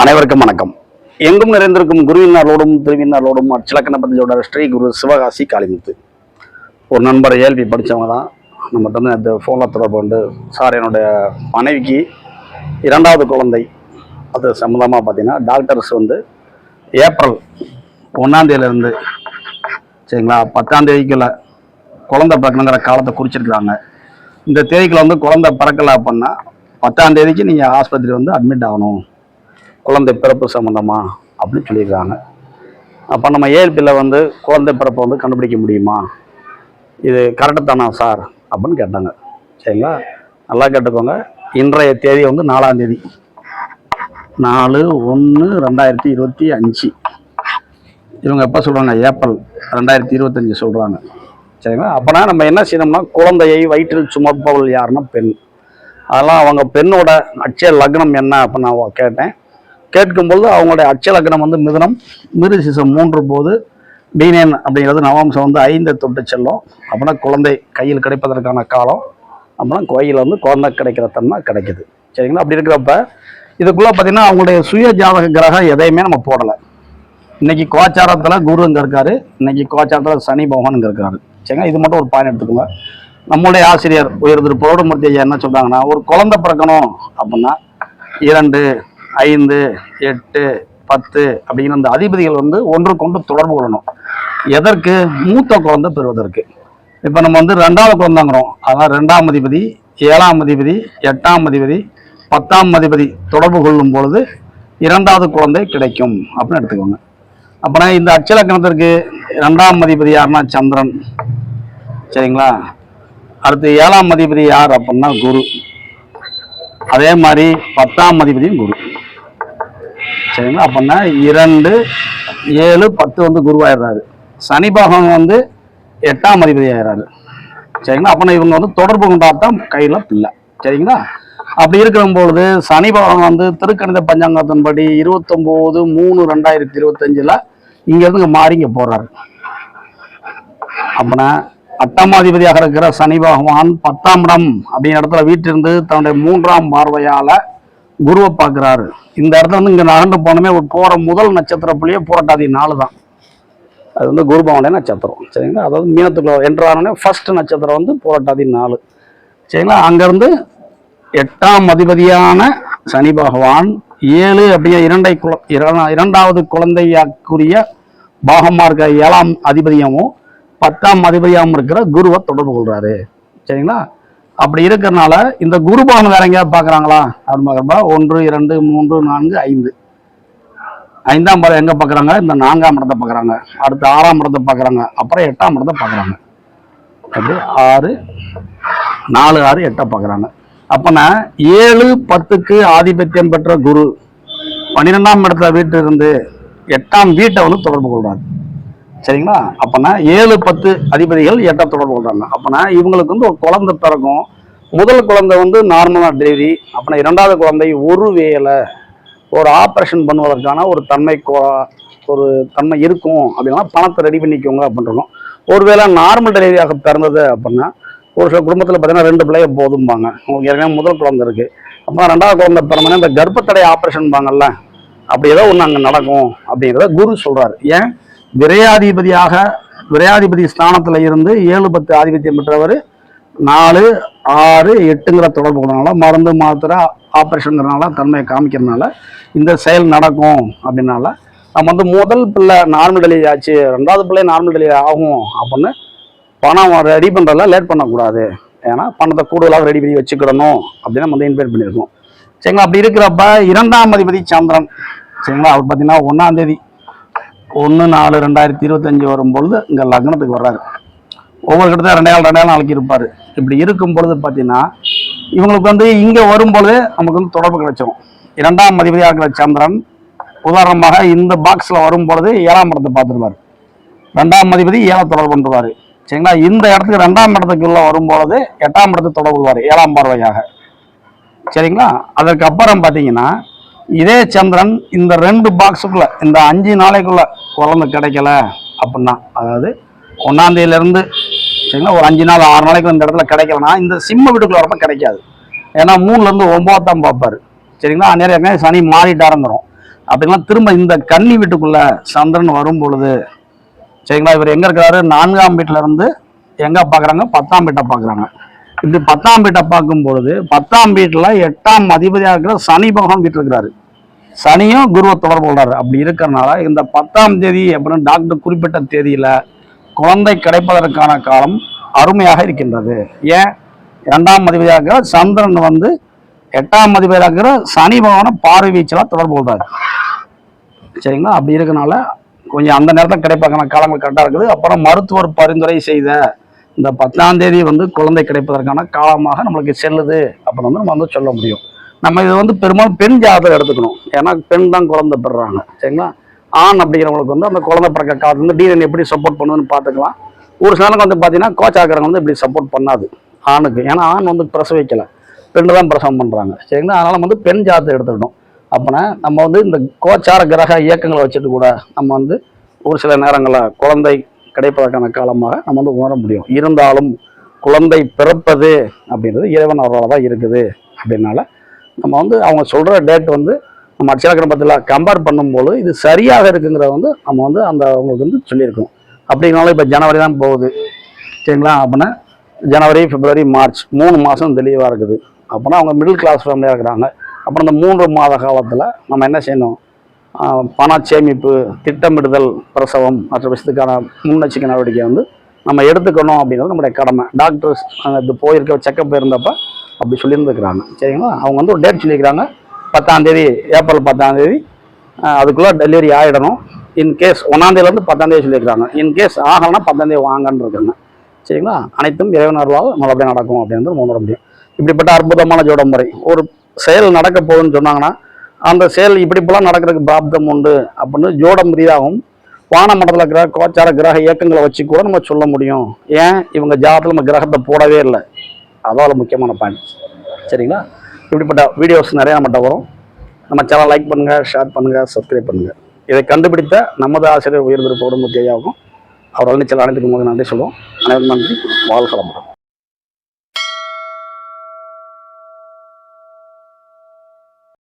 அனைவருக்கும் வணக்கம். எங்கும் நிறைந்திருக்கும் குருவினாரோடும் திருவினாரோடும் அச்சலக்கண பத்தியோட ஸ்ரீ குரு சிவகாசி காளிமுத்து. ஒரு நண்பர் ஏல்பி படித்தவங்க தான். நம்மகிட்ட வந்து அந்த ஃபோனில் தொடர்பு கொண்டு சார் என்னுடைய மனைவிக்கு இரண்டாவது குழந்தை. அது சம்மந்தமாக பார்த்தீங்கன்னா டாக்டர்ஸ் வந்து ஏப்ரல் ஒன்றாந்தேதியிலேருந்து சரிங்களா பத்தாம்தேதிக்குள்ள குழந்தை பிறக்கணுங்கிற காலத்தை குறிச்சிருக்கிறாங்க. இந்த தேதிக்குள்ள வந்து குழந்தை பிறக்கலை அப்படின்னா பத்தாம் தேதிக்கு நீங்கள் ஆஸ்பத்திரி வந்து அட்மிட் ஆகணும். குழந்தை பிறப்பு சம்மந்தமா அப்படின்னு சொல்லியிருக்காங்க. அப்போ நம்ம ஏஎல்பியில் வந்து குழந்தை பிறப்பை வந்து கண்டுபிடிக்க முடியுமா? இது கரெக்டு தானா சார்? அப்படின்னு கேட்டாங்க. சரிங்களா? நல்லா கேட்டுக்கோங்க. இன்றைய தேதி வந்து நாலாம் தேதி. நாலு ஒன்று ரெண்டாயிரத்தி இருபத்தி அஞ்சு. இவங்க எப்போ சொல்கிறாங்க ஏப்ரல் ரெண்டாயிரத்தி இருபத்தஞ்சி சொல்கிறாங்க சரிங்களா? அப்போனா நம்ம என்ன செய்யணும்னா குழந்தையை வயிற்றில் சுமப்பவள் யாருன்னா பெண். அதெல்லாம் அவங்க பெண்ணோட அட்சய லக்னம் என்ன அப்படின்னு நான் கேட்டேன். கேட்கும்பொழுது அவங்களுடைய அச்சலக்கணம் லக்னம் வந்து மிதுனம் மிருசிசம் மூன்று போது பீனேன் அப்படிங்கிறது நவாம்சம் வந்து ஐந்து தொட்டு செல்லும். அப்படின்னா குழந்தை கையில் கிடைப்பதற்கான காலம். அப்படின்னா கோயில் வந்து குழந்தை கிடைக்கிற தன்மை கிடைக்குது. சரிங்களா? அப்படி இருக்கிறப்ப இதுக்குள்ளே பார்த்தீங்கன்னா அவங்களுடைய சுய ஜாதக கிரகம் எதையுமே நம்ம போடலை. இன்னைக்கு கோச்சாரத்தில் குருங்க இருக்காரு இன்னைக்கு கோச்சாரத்தில் சனி பகவானுங்க இருக்காரு. சரிங்களா? இது மட்டும் ஒரு பாயிண்ட் எடுத்துக்கோங்க. நம்முடைய ஆசிரியர் உயர் திரு பௌடமூர்த்தி ஐயா என்ன சொல்கிறாங்கன்னா ஒரு குழந்தை பிறக்கணும் அப்படின்னா இரண்டு ஐந்து எட்டு பத்து அப்படிங்கிற அந்த அதிபதிகள் வந்து ஒன்றுக்கொன்று தொடர்பு கொள்ளணும். எதற்கு? மூத்த குழந்தை பெறுவதற்கு. இப்போ நம்ம வந்து ரெண்டாவது குழந்தைங்கிறோம் அதான் ரெண்டாம் அதிபதி ஏழாம் அதிபதி எட்டாம் அதிபதி பத்தாம் அதிபதி தொடர்பு கொள்ளும் பொழுது இரண்டாவது குழந்தை கிடைக்கும் அப்படின்னு எடுத்துக்கோங்க. அப்புறம் இந்த அச்சலக்கணத்திற்கு ரெண்டாம் அதிபதி யாருன்னா? சந்திரன். சரிங்களா? அடுத்து ஏழாம் அதிபதி யார் அப்படின்னா? குரு. அதே மாதிரி பத்தாம் அதிபதியும் குரு. சரிங்களா? அப்படின்னா இரண்டு ஏழு பத்து வந்து குருவாயிடுறாரு. சனி பகவான் வந்து எட்டாம் அதிபதி ஆயிடுறாரு சரிங்களா? அப்படின்னா இவங்க வந்து தொடர்பு கொண்டாதான் கையில் பிள்ளை. சரிங்களா? அப்படி இருக்கிற பொழுது சனி பகவான் வந்து திருக்கணித பஞ்சாங்கத்தின்படி இருபத்தொம்போது மூணு ரெண்டாயிரத்தி இருபத்தஞ்சில் இங்கேருந்து இங்கே மாறி இங்கே போகிறாரு அப்பனா அட்டமாதிபதியாக இருக்கிற சனி பகவான் பத்தாம் இடம் அப்படிங்கிற இடத்துல வீட்டிலிருந்து தன்னுடைய மூன்றாம் பார்வையால குருவை பார்க்குறாரு. இந்த இடத்துல வந்து இங்கே நகர்ந்து போனமே ஒரு போகிற முதல் நட்சத்திர புள்ளியே புரட்டாதி நாலு தான். அது வந்து குருபவனே நட்சத்திரம் சரிங்களா? அதாவது மீனத்துக்குள்ள என்றானே ஃபர்ஸ்ட் நட்சத்திரம் வந்து புரட்டாதி நாலு சரிங்களா? அங்கேருந்து எட்டாம் அதிபதியான சனி பகவான் ஏழு அப்படியே இரண்டை குல இரண்டாவது குழந்தையாக்குரிய பாகமாக இருக்கிற ஏழாம் அதிபதியாகவும் பத்தாம் அதிபதியாகவும் இருக்கிற குருவை தொடர்பு கொள்கிறாரு சரிங்களா? அப்படி இருக்கிறனால இந்த குரு வேற எங்கேயாவது பார்க்குறாங்களா? அது பார்க்குறப்ப? ஒன்று இரண்டு மூன்று நான்கு ஐந்து. ஐந்தாம் படம் எங்கே பார்க்குறாங்க? இந்த நான்காம் இடத்தை பார்க்குறாங்க. அடுத்து ஆறாம் இடத்தை பார்க்குறாங்க. அப்புறம் எட்டாம் இடத்தை பார்க்குறாங்க. அப்படி ஆறு நாலு ஆறு எட்டை பார்க்குறாங்க. அப்போனா ஏழு பத்துக்கு ஆதிபத்தியம் பெற்ற குரு பன்னிரெண்டாம் இடத்துல வீட்டு இருந்து எட்டாம் வீட்டை வந்து தொடர்பு கொள்றாரு. சரிங்களா? அப்போனா ஏழு பத்து அதிபதிகள் எட்டை தொடர்பு கொள்றாங்க அப்போனா இவங்களுக்கு வந்து ஒரு குழந்தை பிறக்கும். முதல் குழந்தை வந்து நார்மலாக டெலிவரி அப்போனா இரண்டாவது குழந்தை ஒரு வேலை ஒரு ஆப்ரேஷன் பண்ணுவதற்கான ஒரு தன்மை கோ- ஒரு தன்மை இருக்கும். அப்படின்னா பணத்தை ரெடி பண்ணிக்கோங்க அப்படின்றோம் ஒருவேளை நார்மல் டெலிவரியாக பிறந்தது அப்படின்னா ஒரு சில குடும்பத்தில் பார்த்தீங்கன்னா ரெண்டு பிள்ளைய போதும்பாங்க. உங்களுக்கு ஏற்கனவே முதல் குழந்தை இருக்குது அப்புறம் ரெண்டாவது குழந்தை பிறந்தோன்னா இந்த கர்ப்பத்தடை ஆப்ரேஷன் பாங்கல்ல அப்படி ஏதோ ஒன்று அங்கே நடக்கும் அப்படிங்கிறத குரு சொல்கிறார் ஏன்? விரையாதிபதியாக விரையாதிபதி ஸ்தானத்தில் இருந்து ஏழு பத்து ஆதிபத்தியம் பெற்றவர். நாலு ஆறு எட்டுங்கிற தொடர்பு கொண்டனால மருந்து மாத்திரை ஆப்ரேஷனுங்கிறனால தன்மையை காமிக்கிறதுனால இந்த செயல் நடக்கும் அப்படின்னால நம்ம வந்து முதல் பிள்ளை நார்மல் டெலிவரி ஆச்சு ரெண்டாவது பிள்ளை நார்மல் டெலிவரி ஆகும் அப்படின்னு பணம் ரெடி பண்ணுறதுல லேட் பண்ணக்கூடாது. ஏன்னா பணத்தை கூடுதலாக ரெடி பண்ணி வச்சுக்கிடணும் அப்படின்னு நம்ம வந்து இன்வைட் பண்ணியிருக்கோம். சரிங்களா? அப்படி இருக்கிறப்ப இரண்டாம் அதிபதி சந்திரன் சரிங்களா? அவர் பார்த்தீங்கன்னா ஒன்றாம் தேதி ஒன்று நாலு ரெண்டாயிரத்தி இருபத்தஞ்சு வரும்பொழுது இங்கே லக்னத்துக்கு வர்றாரு. ஒவ்வொரு கிட்ட ரெண்டாயிரம் ரெண்டாயிரம் நாளைக்கு இருப்பார். இப்படி இருக்கும் பொழுது பார்த்தீங்கன்னா இவங்களுக்கு வந்து இங்கே வரும்பொழுது நமக்கு வந்து தொடர்பு கிடைச்சோம் இரண்டாம் அதிபதியாக இருக்கிற சந்திரன் உதாரணமாக இந்த பாக்ஸில் வரும்பொழுது ஏழாம் இடத்தை பார்த்துருவார் ரெண்டாம் அதிபதி ஏழை தொடர்பு பண்ணுவார் சரிங்களா? இந்த இடத்துக்கு ரெண்டாம் இடத்துக்குள்ள வரும்பொழுது எட்டாம் இடத்தை தொடர்பு ஏழாம் பார்வையாக. சரிங்களா? அதற்கு அப்புறம் பார்த்தீங்கன்னா இதே சந்திரன் இந்த ரெண்டு பாக்ஸுக்குள்ள இந்த அஞ்சு நாளைக்குள்ள குழந்தை கிடைக்கல அப்படின்னா அதாவது ஒன்றாந்தேதியிலேருந்து சரிங்களா ஒரு அஞ்சு நாள் ஆறு நாளைக்கு இந்த இடத்துல கிடைக்கலனா இந்த சிம்ம வீட்டுக்குள்ள வரப்ப கிடைக்காது. ஏன்னா மூணுலேருந்து ஒம்போதாம் பார்ப்பார். பார்ப்பாரு சரிங்களா அந்நேரம் ஏற்கனவே சனி மாறிட்டாருங்கிறோம். அப்படின்னா திரும்ப இந்த கன்னி வீட்டுக்குள்ள சந்திரன் வரும் பொழுது சரிங்களா இவர் எங்கே இருக்கிறாரு? நான்காம் வீட்டிலேருந்து இருந்து பார்க்குறாங்க? பத்தாம் வீட்டை பார்க்குறாங்க. இது பத்தாம் வீட்டை பார்க்கும் பொழுது பத்தாம் வீட்டில் எட்டாம் அதிபதியாக இருக்கிற சனி பகவான் வீட்டு சனியும் குருவை தொடர்பு கொள்றாரு. அப்படி இருக்கிறனால இந்த பத்தாம் தேதி அப்படின்னு டாக்டர் குறிப்பிட்ட தேதியில் குழந்தை கிடைப்பதற்கான காலம் அருமையாக இருக்கின்றது. ஏன்? இரண்டாம் அதிபதியாக இருக்கிற சந்திரன் வந்து எட்டாம் அதிபதியாக இருக்கிற சனி பகவானை பார்வை வீச்சலாக தொடர்பு கொள்றாரு. சரிங்களா? அப்படி இருக்கனால கொஞ்சம் அந்த நேரத்தில் கிடைப்பதற்கான காலங்கள் கரெக்டாக இருக்குது. அப்புறம் மருத்துவர் பரிந்துரை செய்த இந்த பத்தாம் தேதி வந்து குழந்தை கிடைப்பதற்கான காலமாக நம்மளுக்கு செல்லுது அப்படின்னு வந்து நம்ம வந்து சொல்ல முடியும். நம்ம இது வந்து பெரும்பாலும் பெண் ஜாதகம் எடுத்துக்கணும். ஏன்னா பெண் தான் குழந்தை பெறுறாங்க. சரிங்களா? ஆண் அப்படிங்கிறவங்களுக்கு வந்து அந்த குழந்தை பிறக்க காலத்துல வந்து டிஎன்ஏ எப்படி சப்போர்ட் பண்ணுதுன்னு பார்த்துக்கலாம். ஒரு சிலருக்கு வந்து பார்த்தீங்கன்னா கோச் ஆக்கிறவங்க வந்து இப்படி சப்போர்ட் பண்ணாது. ஆணுக்கு. ஏன்னா ஆண் வந்து பிரசவிக்கலை. பெண்ணு தான் பிரசவம் பண்ணுறாங்க சரிங்களா? அதனால் வந்து பெண் ஜாதத்தை எடுத்துக்கணும். அப்போனா நம்ம வந்து இந்த கோச்சார கிரக இயக்கங்களை வச்சுட்டு கூட நம்ம வந்து ஒரு சில நேரங்களில் குழந்தை கிடைப்பதற்கான காலமாக நம்ம வந்து உணர முடியும். இருந்தாலும் குழந்தை பிறப்பது அப்படின்றது இறைவன் அவரால் தான் இருக்குது. அப்படின்னால நம்ம வந்து அவங்க சொல்கிற டேட் வந்து நம்ம அச்சலக்கிரமத்தில் கம்பேர் பண்ணும்போது இது சரியாக இருக்குங்கிறத வந்து நம்ம வந்து அந்த அவங்களுக்கு வந்து சொல்லியிருக்கோம். அப்படிங்கனால இப்போ ஜனவரி தான் போகுது. சரிங்களா? அப்படின்னா ஜனவரி பிப்ரவரி மார்ச் மூணு மாதம் தெளிவாக இருக்குது. அப்படின்னா அவங்க மிடில் கிளாஸ் ஃபேமிலியாக இருக்கிறாங்க. அப்புறம் இந்த மூன்று மாத காலத்தில் நம்ம என்ன செய்யணும்? பண சேமிப்பு திட்டமிடுதல் பிரசவம் மற்ற விஷயத்துக்கான முன்னெச்சரிக்கை நடவடிக்கை வந்து நம்ம எடுத்துக்கணும் அப்படிங்கிறது நம்முடைய கடமை. டாக்டர்ஸ் இது போயிருக்க செக்கப் இருந்தப்ப அப்படி சொல்லியிருந்துக்கிறாங்க சரிங்களா? அவங்க வந்து ஒரு டேட் சொல்லியிருக்கிறாங்க. பத்தாந்தேதி ஏப்ரல் பத்தாந்தேதி அதுக்குள்ளே டெலிவரி ஆகிடணும் இன்கேஸ் ஒன்றாந்தேதிலேருந்து பத்தாந்தேதி சொல்லியிருக்காங்க சொல்லியிருக்கிறாங்க. இன்கேஸ் ஆகலைன்னா பத்தாந்தேதி வாங்கன்னு இருக்காங்க. சரிங்களா? அனைத்தும் இறைவனர்களால் நல்லபடியாக நடக்கும் அப்படின்றது நம்ம உணர முடியும். இப்படிப்பட்ட அற்புதமான ஜோட முறை. ஒரு செயல் நடக்க போகுதுன்னு சொன்னாங்கன்னா அந்த செயல் இப்படிப்பெல்லாம் நடக்கிறதுக்கு பிராப்தம் உண்டு அப்படின்னு ஜோடம் வான வானமண்டலத்தில் இருக்கிற கோச்சார கிரக இயக்கங்களை வச்சு கூட நம்ம சொல்ல முடியும். ஏன்? இவங்க ஜாதத்தில் நம்ம கிரகத்தை போடவே இல்லை. அதான் முக்கியமான பாயிண்ட் சரிங்களா? இப்படிப்பட்ட வீடியோஸ் நிறைய நம்மகிட்ட வரும். நம்ம சேனல் லைக் பண்ணுங்கள் ஷேர் பண்ணுங்கள் சப்ஸ்கிரைப் பண்ணுங்கள் இதை கண்டுபிடித்த நமது ஆசிரியர் உயர்ந்திருப்போடும் முத்தியாகும் அவர் நீச்சல் அனைத்துக்கும் போது நன்றி சொல்லுவோம். அனைவரும் நன்றி. வாழ்க்கை